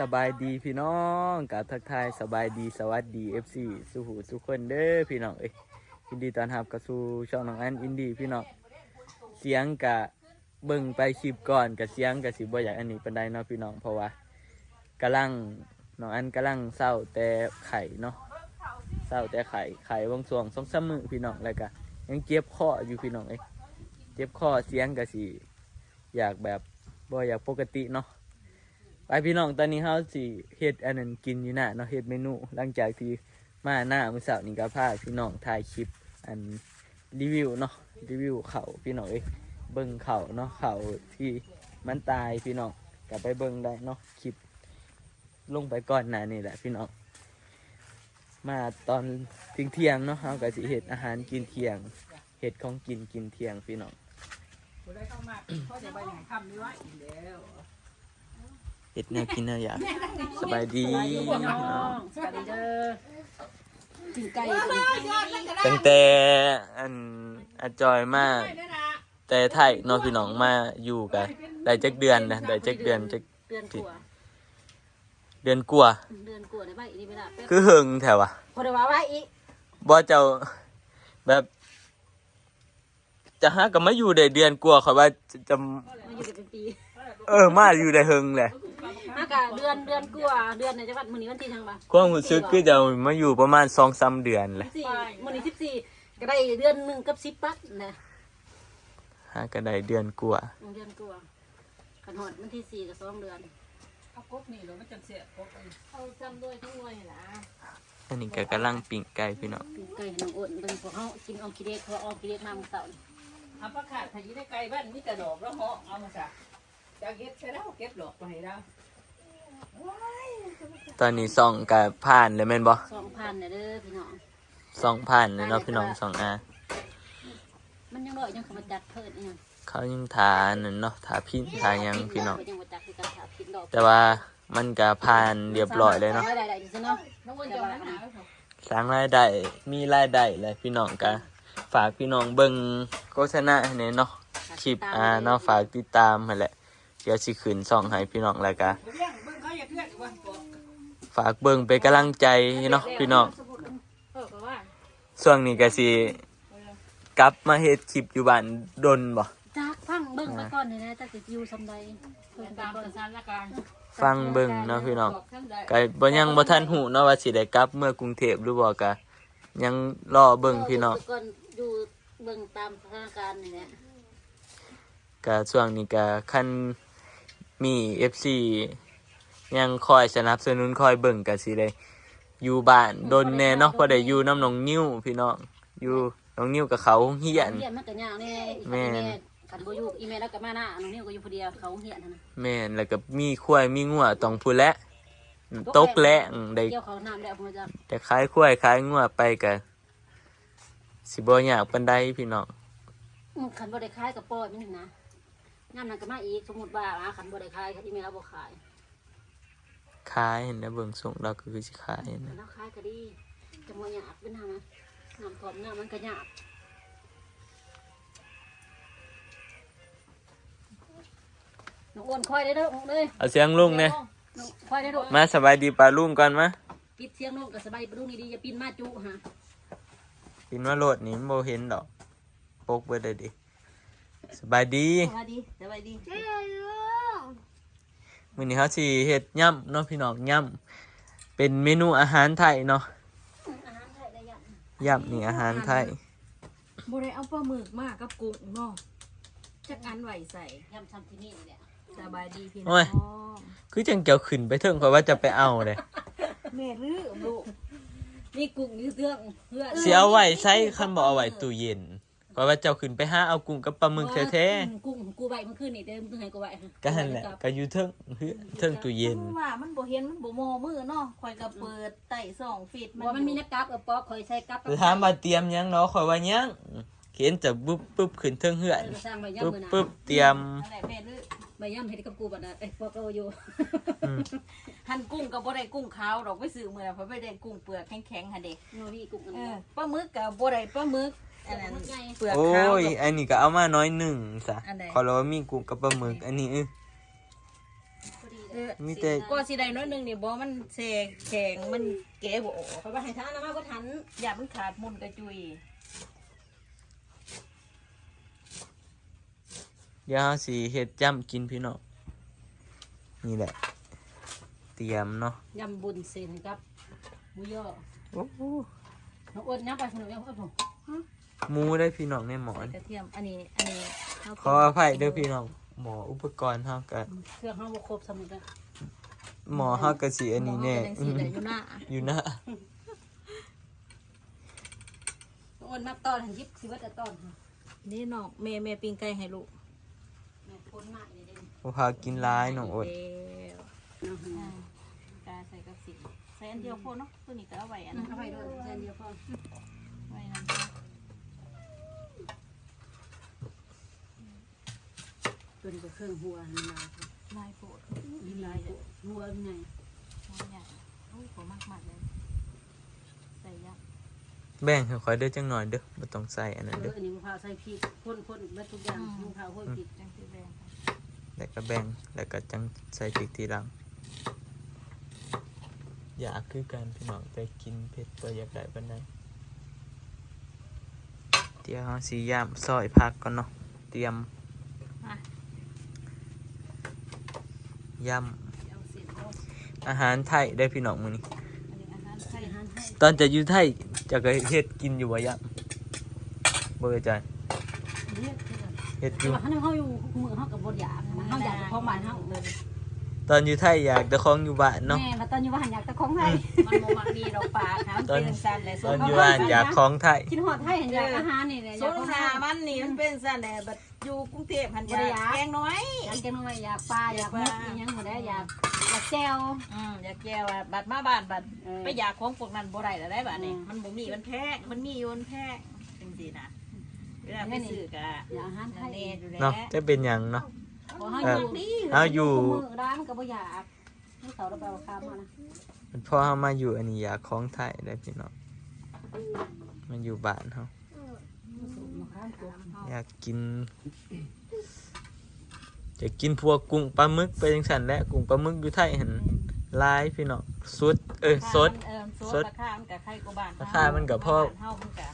สบายดีพี่น้องกับทักทายสบายดีสวัสดี FC สุหูสุกคนเด้อพี่น้องเอ้ยยินดีต้อนรับกับสู่ช่องน้องอันอินดีพี่น้องเสียงกะเบิ่งไปคลิปก่อนกับเสียงกับสิบ่อยากอันนี้ปานใดเนาะพี่น้องเพราะว่ากำลังน้องอันกำลังเศร้าแต่ไข่เนาะเศร้าแต่ไข่ไข่วงสวงสองสามมือพี่น้องแล้วก็ยังเจ็บคออยู่พี่น้องเอ้ยเจ็บคอเสียงกับสิอยากแบบบ่อยากปกติเนาะ ไปพี่น้องตอนนี้เฮาสิเฮ็ดอันนั้นกินอยู่น่ะเนาะเฮ็ดเมนู หลังจากที่มาหน้ามื้อเช้านี้ก็พาพี่น้องถ่ายคลิปอันรีวิวเนาะรีวิวเขาพี่น้องเอ้ยเบิ่งเขาเนาะเขาที่มันตายพี่น้องก็ไปเบิ่งได้เนาะคลิป ลงไปก่อนหน้านี่แหละพี่น้องมาตอนเที่ยงเที่ยงเนาะเฮาก็สิเฮ็ดอาหารกินเที่ยงเฮ็ดของกินกินเที่ยงพี่น้องบ่ได้เข้ามาเขาจะไปไหนคำนี้ว่าอีกแล้ว เฮ็ดแนวกินแนวอยากสบายดีพี่น้องสวัสดีเด้อกินไก่ตัวนี้ตั้งแต่อันอาจอยมาแต่ไทยเนอพี่น้องมาอยู่กันได้จักเดือนนะได้จักเดือนจักเดือนกว่าเดือนกว่าเดือนกว่าได้บ้างอีนี่ไม่ได้แป๊บคือหึงแถวอะพอได้ว่าไว้อีกบ่เจ้าแบบ จะหาก็มาอยู่ได้เดือนกว่าเขาว่าจะจะมาอยู่กันเป็นปีเออมาอยู่ได้หึงแหละ อากาเดือนเดือนกว่าเดือนในจังหวัดมื้อนี้วันที่ทางบ่ความรู้สึกคือจะมาอยู่ประมาณ2-3เดือนแหละสี่มื้อนี้สิบสี่ก็ได้เดือนหนึ่งกับสิบปัดนะหาก็ได้เดือนกว่าเดือนกว่าขันหอดวันที่สี่กับสองเดือนเอากบนี่เราไม่จังเสียกบอันนี้เขาจำด้วยทั้งหน่วยนะอันนี้ก็กำลังปิ้งไก่พี่น้องปีไก่น้องอ้นเป็นพวกเขากินออมกิเลสเขาออมกิเลสมาเมื่อเสาร์เอาประกาศถ้าอยู่ในไก่บ้านมีแต่ดอกแล้วเหาะเอามาซะ จะเก็บใช่แล้วเก็บดอกไปให้เราตอนนี้ส่องก็ผ่านเลยแม่นบ่สองพันเนี่ยเด้อพี่น้อง ส่องผ่านเลยเนาะพี่น้องส่องอามันยังน้อยยังเขามาจัดเพิ่นอีกเขายังทาอันนั่นเนาะทาพินทาหยังพี่น้อง ยังมาจัดคือการถาพิษดอกแต่ว่ามันก็ผ่านเรียบร้อยเลยเนาะ ได้ได้ได้เนาะน้องวนจะมาหาเขาสร้างรายได้มีรายได้เลยพี่น้องก็ฝากพี่น้องเบิ่งโฆษณาให้แหน่เนาะคลิปอ่าเนาะฝากติดตามให้แหละ เดี๋ยวสิขึ้นส่องให้พี่น้องแล้วก็เลี้ยงเบิ่งเขาอย่าเคลื่อนว่าบอกฝากเบิ่งเป็นกำลังใจเนาะพี่น้องเออก็ว่าช่วงนี้ก็สิกลับมาเฮ็ดคลิปอยู่บ้านดนบ่จากฟังเบิ่งไปก่อนนี่นะจากจะอยู่ซำใดเพิ่นตามก่อนสถานการณ์ฟังเบิ่งเนาะพี่น้องบอกท่านใดก็บ่ยังบ่ทันหูเนาะว่าสิได้กลับเมื่อกรุงเทพหรือบ่ก็ยังรอเบิ่งพี่น้องก่อนอยู่เบิ่งตามสถานการณ์นี่แหละก็ช่วงนี้ก็คัน มี FC ยังคอยสนับสนุนคอยเบิ่งก็สิได้อยู่บ้านดนแน่เนาะบ่ได้อยู่น้ำน้องนิ้วพี่น้องอยู่น้องนิ้วกับเขาเฮียน เฮียนมันก็ยากแน่อีกแม่นคันบ่อยู่อีเมลแล้วก็มาหน้าน้องนิ้วก็อยู่ผู้เดียวเขาเฮียนนั่นน่ะแม่นแล้วก็มีควายมีงัวต้องพูนแหละตกแหละได้ เกี่ยวเขาน้ำแล้วพุ่นจักแต่ขายควายขายงัวไปก็สิบ่ยากปานใดพี่น้องมันคันบ่ได้ขายก็ปล่อยมันนี่นะ ยามนั้นก็มาอีกสมมุติว่าอ่าคันบ่ได้ขายอีเมลเราบ่ขายขายเห็นนะเบิ่งส่งเราก็คือสิขายนะแล้วขายก็ดีจะบ่ยากเป็นหานะน้ำท่วมน้ำมันก็ยากน้องอ้วนคอยได้เด้อเด้อเอาเสียงลุงเนี่ยน้องคอยได้เด้อมาสบายดีปลาลุงก่อนมาปิดเสียงลงก็สบายปรุงดีๆอย่าปีนมาจุฮะกินว่าโลดนี่มันบ่เห็นดอกปกเบิดได้ดิ สบายดีสวัสดีสวัสดีมื้อนี้เฮาสิเฮ็ดย่ำเนาะพี่น้องย่ำเป็นเมนูอาหารไทยเนาะอาหารไทยได้ยังย่ำนี่อาหารไทยบ่ได้เอาปลาหมึกมากับกุ้งเนาะจักอันไหวใส่ยำทำที่นี่นี่แหละสบายดีพี่น้โอ้อยงคือจังเกี่ยวขึ้นไปเถิงเพราะว่าจะไปเอาเด้แม่ลืมลูกนี่กุ้งนี่เรื่องเพื่อนสิเอาไว้ใช้คันบ่เอาไว้ตู้เย็น เพราะว่าเจ้าขึ้นไปหาเอากุ้งกับปลาหมึกแท้กุ้งกูใบมันขึ้นนี่เดิมต้องให้กูใบฮะๆก็หั่นแหละก็อยู่เทิงเฮือเทิงตู้เย็นเพราะว่ามันบ่เห็นมันบ่โมมือเนาะข่อยก็เปิดไต่สองฟีดบอกมันมีนักกับเออปอกคอยใช้กับถามมาเตรียมหยังเนาะข่อยว่าหยังเขียนจะปุ๊บปุ๊บขึ้นเทิงเฮือนสร้างใบปุ๊บย่ำมือนะปุ๊บเตรียม นั่นแหละแม่ลืมใบย่ำให้กับกูบัดนะไอ้ปอกเราอยู่อืมหั่นกุ้งก็บ่ได้กุ้งขาวดอกไปซื้อมื้อน่ะเพราะไปได้กุ้งเปลือกแข็งๆหั่นเด้โน่นี่กุ้งกันเออปลาหมึกก็บ่ได้ปลาหมึก อันนั้นเปลือกโอ้ขาวย อันนี้ก็เอามาน้อยหนึ่งซะอันใด ขอเราว่ามีกุ้งกับปลาหมึก อันนี้เออพอดีเลเออมีแต่ ก็สิได้น้อยหนึงนี่บ่มันแสแข็งมันแก่บ่ออกเขาว่าให้ทานน้ำมาก็ทันอย่ามันขาดมุนกระจุยเดี๋ยวเราสิเฮ็ดจ้ำกินพี่น้องนี่แหละ เตรียมเนาะยำบุญเซนกับหมูย่อโอ้โหน้องอ้นยับไปสนุกยังอ้นผม หมูได้พี่น้องในหมอน กระเทียม อันนี้ อันนี้เาขออภัยเด้อพี่น้อง หมออุปกรณ์เฮาก็เครื่องห้องบครบสมุดเลยหมอเฮาก็สิอันนี้แน่จังซี่แหละอยู่หน้าอยู่หน้าน้องอ้นนับตอนหันยิบสิว่าจะตอนนี่น้องแม่แม่ปิ้งไก่ให้ลูกแม่พ้นมากเลยเด่นบ่พากินหลายน้องอด แล้วน้องกาใส่กับสิใส่อันเดียวพอเนาะตัวนี้ก็เอาไว้อันนั่นั้นนเอาไปด้วยเส้นเดียวพอ ไว้นั่น ตัวนี้ก็เครื่องหัวนี่มาลายโปรดนี่ลายหัวไงน้องใหญ่โอ้ยผมมากมากเลย ใส่ยักษ์แบ่งให้ค่อยเด้อจังหน่อยเด้อบ่ต้องใส่อันนั้นเอเด้อออันนี้มะพร้าวใส่พริกพ่นพ่นเม็ดทุกอย่างมะพร้าวพ่นพริกจังสีแดงค่ะแล้วก็แบ่งแล้วก็จังใส่พริกทีหลังอยากคือกันพี่น้องแต่กินเผ็ดบ่อยากได้ปานใดเดี๋ยวเฮาสิย่ามซอยผักก่อนเนาะเตรียม มา ย่เอาเสร็จแล้วำอาหารไทยได้อพี่น้องมื้อนี้อันนี้อาหารไทใส่ยอาหารให้ตอนจะอยู่ไทยจะเคยเฮ็ดกินอยู่บ่ย่ำบ่อาจารย์เรียกที่ก่อนเฮ็ดอแต่ยู่ว่าเขาอยู่มือเขากับบดอยากนะเขาอยากจะของบ้านเขาเลยต อนอยู่ไทยอยากแต่ของอยู่บ้านเนาะ แม่มาตอนอยู่บ้านอยากแต่ของไทยมันโมมักดีดอกปลาค่ะมันเป็นสันแหละตอนอยู่บ้านอยากของไทย กินหอดไทยอยากอาหารนี่แหละอสยากงของหาไทยมันนี่มันเป็นสันแหละบัดอยู่กรุงเทพหันยาแกงน้อย อยากกินอะไรอยากปลาอยากมุกอย่างหมดแล้วอยากอยากแจ่วอืมอยากแก้วบัดมาบ้านบัดเออไปอยากของพวกนั้นบ่ได้แล้วได้บัดนี้อืม มันบ่มีมันแพงมันมีอยู่มันแพงจริงๆนะเวลาไปซื้อกะอยากอาหารไทนั่นยเองอยู่แล้วเนาะจะเป็นหยังเนาะ พอเขาเอออยู่เอาอยู่ มือร้านมันก็บ่อยากให้เขาเราไปเอาข้ามมานะพอเฮามาอยู่อันนี้อยากของไทยได้พี่น้องมันอยู่บ้านเฮาสูงมาข้ามตัวอยากกินจะกินพวกกุ้งปลาหมึกไปจังซั่นแหละกุ้งปลาหมึกอยู่ไทยหั่นหลายพี่น้องสุดเออสด เออสสดดราคามันก็ใครก็บ้านราคามันก็พอเฮามันก็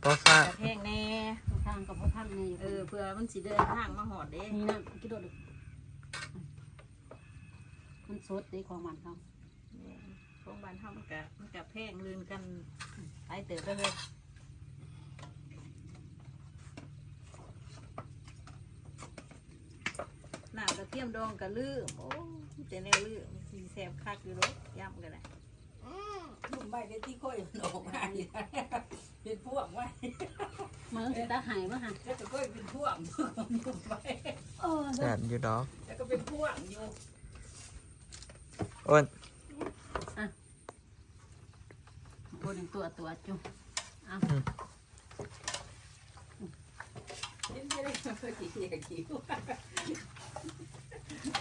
เพราะฟ้า กระแพงแน่ข้างกับพ่อท่านนี่เออเพื่อมันสิเดินทางมาหอดเด้นี่นะกินโดดมันสดในของมันเขาของบ้านเฮามันก็มันก็แพงลืนกันหลายเติบไปเลยน้ำกระเทียมดองกะลืมโอ้มีแต่แนวลืมสีแสบคักอยู่รถย่ำกันนะ ลุ่มใบเด็ดที่ค่อยมันออกมาอยู่นะเป็นพวกไว้มันสิตาหายมาหันแล้วก็ค่อยเป็นพวกลุ่มใบเออแซ่บอยู่ดอกแล้วก็เป็นพวกอยู่อ้นบนตัวตัวจุ่มเอาเห็นไม่ได้เคยขี้เกียจขี้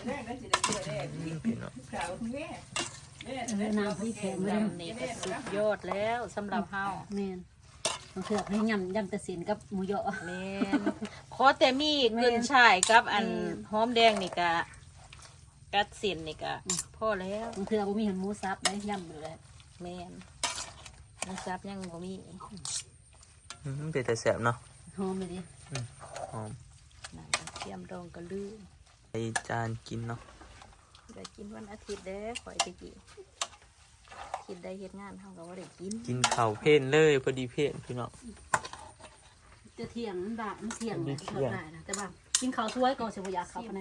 แรกนั่นสิได้เจอแรกนี่พี่น้องสาวแม่แม่ เออน้ำพี่แข็งเลยนี่ก็สุดยอดแล้วสำหรับเฮาแม่นต้องเถือกให้ยำยำแต่เสียนกับหมูยอแมนขอแต่มีเงินใช้กับอันแม่นหอมแดงนี่กะกัดสินนี่กะพอแล้วต้องเถือกบ่มีหันหมูซับได้ยำเลยแมนมันซับยังบ่มีอืมเป็นแต่แซ่บเนาะหอมเลยดิหอมนั่นกระเทียมดองก็ลืมไปจานกินเนาะ ได้กินวันอาทิตย์เด้อข่อยไปกินคิดได้เฮ็ดงานเฮาก็บ่ได้กินกินข้าวเพ่นเลยพอดีเพ่นพี่น้อง จะเที่ยงมันบามันเที่ยงมันนะเที่ยง ได้นะแต่ว่ากินข้าวสวยก็สิบ่อยากเข้าปานใด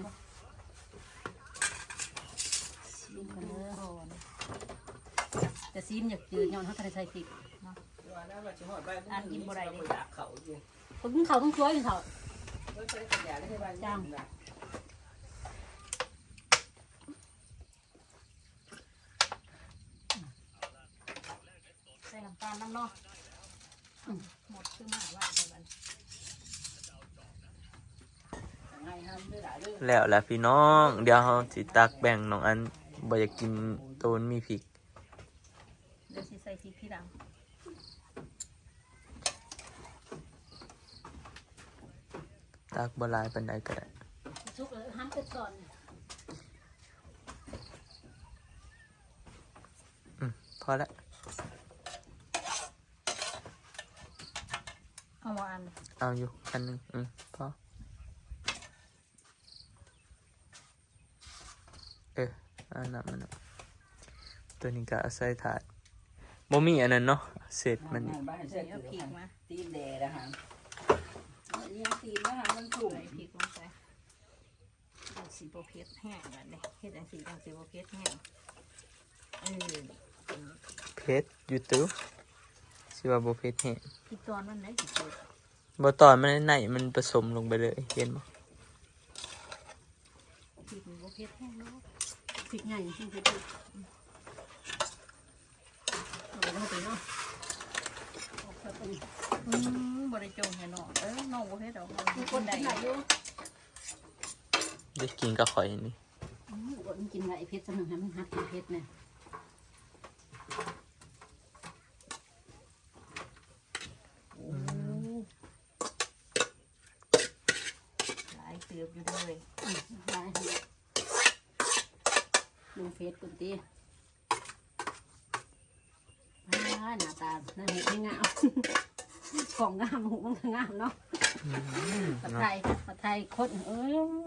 กินกันเด้อก่อนแต่ซีมอยากจืดย้อนเฮาทะเลใส่พริกว่าแล้วว่าจะหอดใบอยากเขาอยู่ คนกินข้าวต้องสวยกินข้าวเฮ้ยไปสัญญาได้ใบจ้าง การน้ำเนาะหมดคือมาว่าแปันลแล้วละพี่น้อง เดี๋ยวเราสิตักแบ่งน้องอันบอยากกินโตนมีพริกเดี๋ยวสิใส่พริกที่หลัตักบลายปานใดก็ได้ซุกเลยห้ามเปิดก่อนพอแล้ว เอามาอันเอาอยู่คันหนึงอืมพอเอออันนั้นมันเอาตัวนี้ก็เอาใส่ถาดบ่มีอันนั้นเนาะเศษมันนี่บ้านเสร็จเอาพริกมาตีนแดดนะฮะยังตีนนะฮะมันถูกใส่พริกลงไปเอาสีโบเพชรแห้งแบบนี้เฮ็ดจังสีจังสีโบเพชรแห้งเออเพชรอยู่ตู้ สิว่าบ่เพชรแฮะพริกตอนมันไหนสิเกิดบ่ตอนมันในมันผสมลงไปเลยเห็นบ่พริกมันโบเพชรแห้งเนาะพริกใหญ่ที่จะพริกเอาไปเอาไปเนาะเอาไปเป็นอืมบริจงให้น้องเออน้องโบเพชรเอามีคคนนได้ใดอยู่ได้กินก็ข่อยนี่ อืมอดมันกินไหลายเพชรสนึงให้มันหัดกินเพชรเนี่ย โอ้ห ลายเติบอยู่เลยอืมได้ให้ลงเฟซกุนตีอ่าหน้าตาหน้าเห็ดไม่งามของงามหูมันก็งามเนาะผัดไทยผัดไทยคนเอ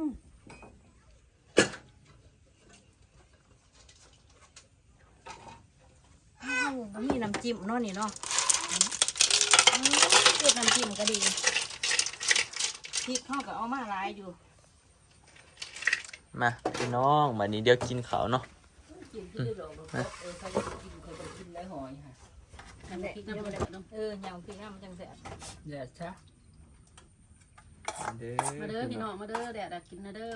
ออ้าวก็มีน้ำจิ้มเนาะนี่เนาะเพื่อน้ำจิ้มก็ดี พริกเขาก็เอามาหลายอยู่มาพี่น้องบัดนี้เดี๋ยวกินข้าวเนาะ กินที่ได้ดอกเออใครจะกินใครจะกินได้หอยฮะน้ำพริกน้ำมันเนาะเออยำพริกน้ำมันจังแซ่บแดดซะเด้มาเด้อพี่น้องมาเด้อแดดอะกินนะเด้อ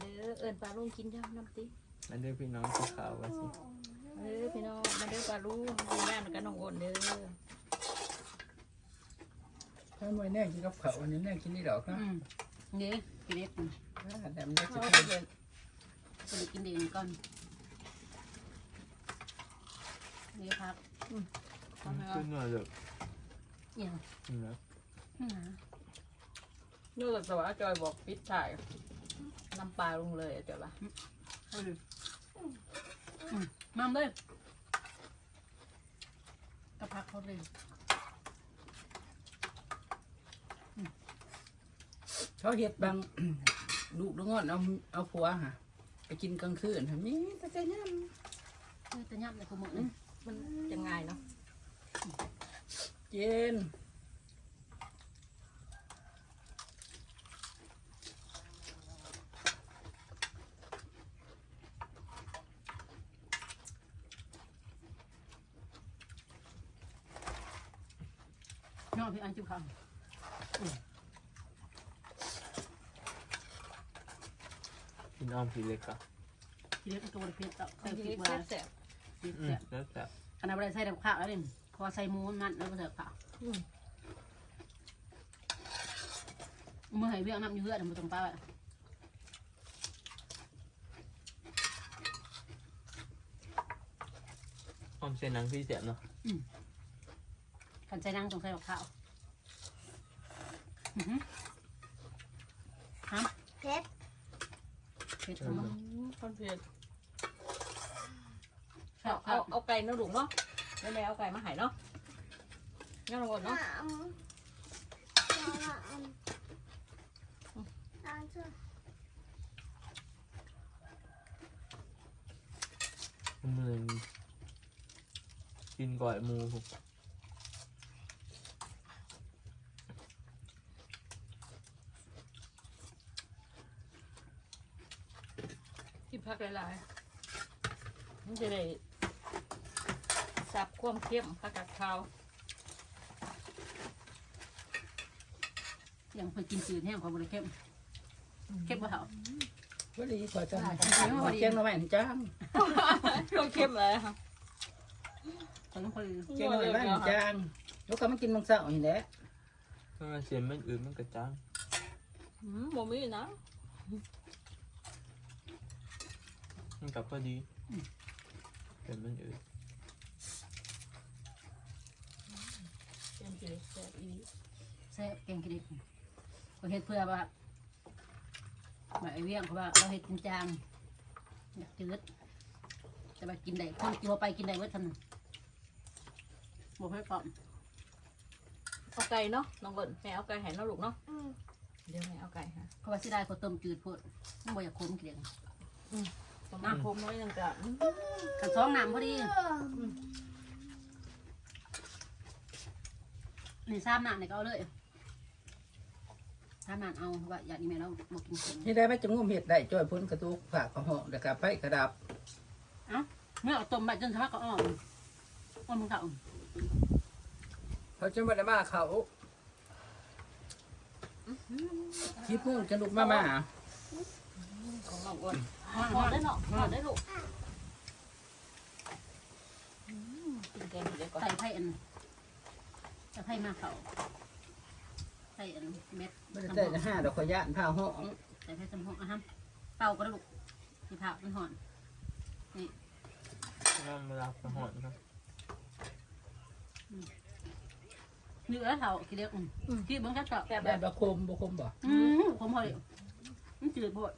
เด้อเอิญปลาลุงกินยำน้ำติมาเด้อพี่น้องกินข้าวว่าสิ เออพี่น้องมาเด้อปลาลุงกินย่างกับน้องโอนเด้อ ถ้าไม่แน่กินกับเขาอันนี้แน่กินนี่ดอกนะอืมนี่กินเล็กอืมแต่มันได้จะเอากินเดี๋ยวก็เลยกินเองก่อนนี่ครับขึ้นหน่อยเด้อเนี่ยนี่นะอืมนึกว่าจอยบอกปิดถ่ายน้ำปลาลงเลยเจ้าละเอาดิอืมมามเลยกระพักเขาเลย เขาเห็ดบาง ลูกลูกงอนเอาเอาผัวฮะไปกินกลางคืนฮะมีแต่ใจย่เออแต่ย่ำเลยคุณหมดเลยมันจะง่ายเนาะำเย็นน้องพี่อันจิ้วข้าว นอ้อมพี่เล็กอะพี่เล็กตัวเพชรต่ออัเตินมพรินี้กมาแซ่บพริกอืมแซ่บแล้วแต่ขนาดไม่ได้ใส่แต่ข้าวแล้วเนี่ยพอใส่หมูนั่นแล้วก็ใส่ข้าวๆอืมเมื่อไหร่เบี้ยน้ำอยู่เหือดมันตรงป้าอะอ้อมเส้นหนังพี่เสียบเนาะขันใส่นั่งตรงใส่ข้าวอือหือฮะเพชร เผ็ดของมันคอนเฟียนข้าเอาวเอาข้าวเอาไก่เนาะลุงเนาะแล้วแม่เอาไก่มาใหายเนาะงั้นเราก่อนเนาะมือกินก่อยหมูผม ผักหลายๆ มันจะได้สับความเข้มผักกาดขาวอย่างคนกินจืดแห้งของบริเข้มเข้มกว่าเขาวันนี้ขอจะขอเจียงหน่อยหนึ่งจ้างความเข้มเลยค่ะคนต้องคนเจียงหน่อยบ้านหนึ่งจ้างแล้วก็มากินมังสวิรัติแหละถ้ามันเสียนมันอื่นมันกระจ้างอืมบ่มีนะ มันกลับพอดีเสียนมันอื่นเป็นสิแซ่บอีแซ่บแกงกินเด็กคนเฮ็ดเพื่อว่าแบบไอเวียงเขาว่าเราเฮ็ดจริงจังอยากจืดแต่ว่ากินได้คนกินไปกินได้เว้ยท่านบอกให้ก่อนเอาไก่เนาะน้องเบิร์นแม่เอาไก่ให้น้องลูกเนาะเดี๋ยวแม่เอาไก่ฮะเขาว่าสิได้เขาต้มจืดโพดมันบ่อยากขมเกลียง ประมาณพรมน้อยหนึงก็กันสองน้ำพอดีนี่สามน้ำเนี่ยก็เอาเลยสามน้ำเอาว่าอยากอีเมลเราบอกกินเค็มนี่ได้ไหมจะงุ่มเห็ดได้จ้อยพ้นกระตุกฝากกระหองเดี๋ยวกระไปกระดับเมื่อเอาต้มไปจนสมัครก็อ่อนอ่อนมึงเก่าเขาจะมาได้มาเขาคิดมึงจะลุกมามาของน้องอ้วนอ่อน หอดนได้เนาะหอดได้ลูกกินแกงเดี๋ยวก่อนใส่ไผ่อันใส่ไผ่มาเขาใส่อันเม็ดไม่ได้แต่ห้าดอกขยานผ้าห้อใส่ไผ่สมพงอะฮะเป่าก็ได้ลูกสีขามันหอนน้ำเวลาไปหอนครับเนื้อเท่ากี่เดียวอืมที่เบิ้งชัดเจาแต่แบบบะคมบะคมบ่อืมผมพอดีมันจืดบด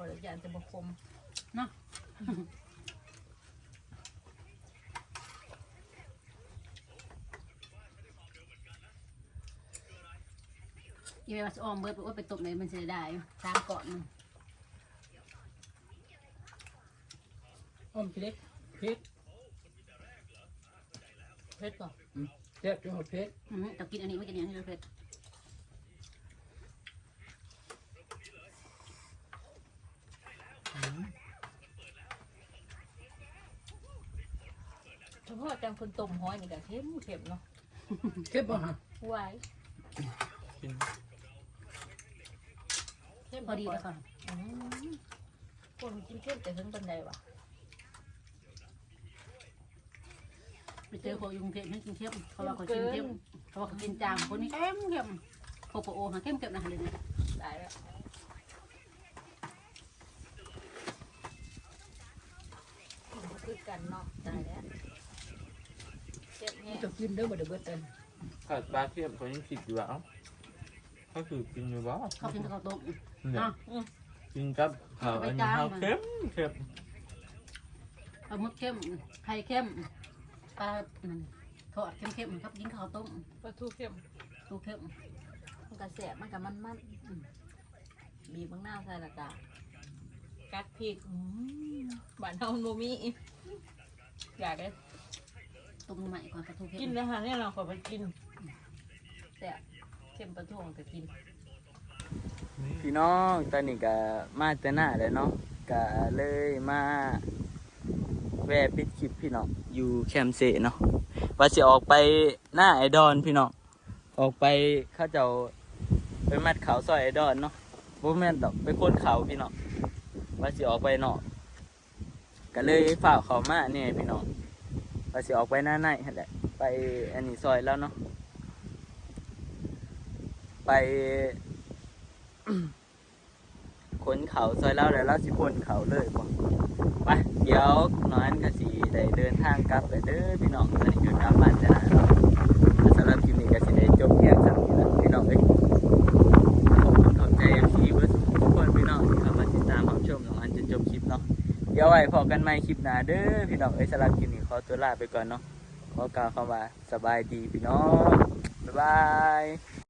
ขออนุญาตจะบคมยี่ไปว่าจะออมเบิร์ดว่าไปตบเลยมันจะได้ตามเกาะมันอ้อมพริกพริกเผ็ดป่ะเจ็บจังหวัดเพชรอืมแต่กินอันนี้ไม่กินอันนี้เลย เผ็ดเฉพาะจังคนต้มห้อยนี่ก็เค็มเค็มเนาะเก็บบ่ฮะไหวกินเค็มพอดีแล้วก่อนอืมคนกินเค็มแต่ถึงปันใดวะไปเจอคนยุงเทพให้กินเทียมเขาว่าเขากินเทียมเขาว่าเขากินจางคนนี้เข้มเข้มโคโปโอฮะเข้มเข้มนะเลยเนี่ยได้แล้วคือกันเนาะได้แล้ว เจ็บแห้งจะกินเด้อบ่ได้เบิดเลยผัดปลาเทียมเขายังคิดอยู่ว่าเอ้าเขาคือกินอยู่บ่เขากินกับข้าวต้มเนี่ยอะกินกับข้าวอันนี้ข้าวเค็มเค็มปลาหมึกเข้มไข่เข้มปลาอืมทอดเข้มเข้มครับกินข้าวต้มปลาทูเค็มตูเข้มมันกระแสบมันกับมันมันอืมบีบบางหน้าใส่ละกากัดพริกอืมบ้านเฮาโนมีอยากได้ ต้มใหม่ก่อนปลาทูเข้มกินแล้วฮะเนี่ยเราขอไปกินแต่เค็มปลาทูของแต่กินพี่น้องตอนนี้ก็มาแต่หน้าแล้วเนาะก็เลยมาแวะปิดคลิปพี่น้องอยู่แคมป์เซเนาะว่าสิออกไปหน้าไอดอนพี่น้องออกไปเข้าเจ้าไปมัดเขาซอยไอดอนเนาะบ่แม่นดอกไปโคนเขาพี่น้องว่าสิออกไปเนาะก็เลยฝ่ากเขามาเนี่ยพี่น้อง ว่าสิออกไปหน้าในหั่นแหละไปอันนี้ซอยแล้วเนาะไปขนเขาซอยเล่าแล้วเราสิพ่นเขาเลยบ่ไปเดี๋ยวน้อยอันก็สิได้เดินทางกลับไปเด้อพี่น้องตอนนี้ก็กลับบ้านจะนะนาะสำหรับคลิปนี้ก็สิได้จบเพียงสำนี้ละพี่น้องเอ้ ดี๋ยวไว้พอกันใหม่คลิปหน้าเด้อพี่น้องเอ้ยสำหรับคลิปนี้ขอตัวลาไปก่อนเนาะขอกล่าวคำว่าสบายดีพี่น้องบ๊ายบาย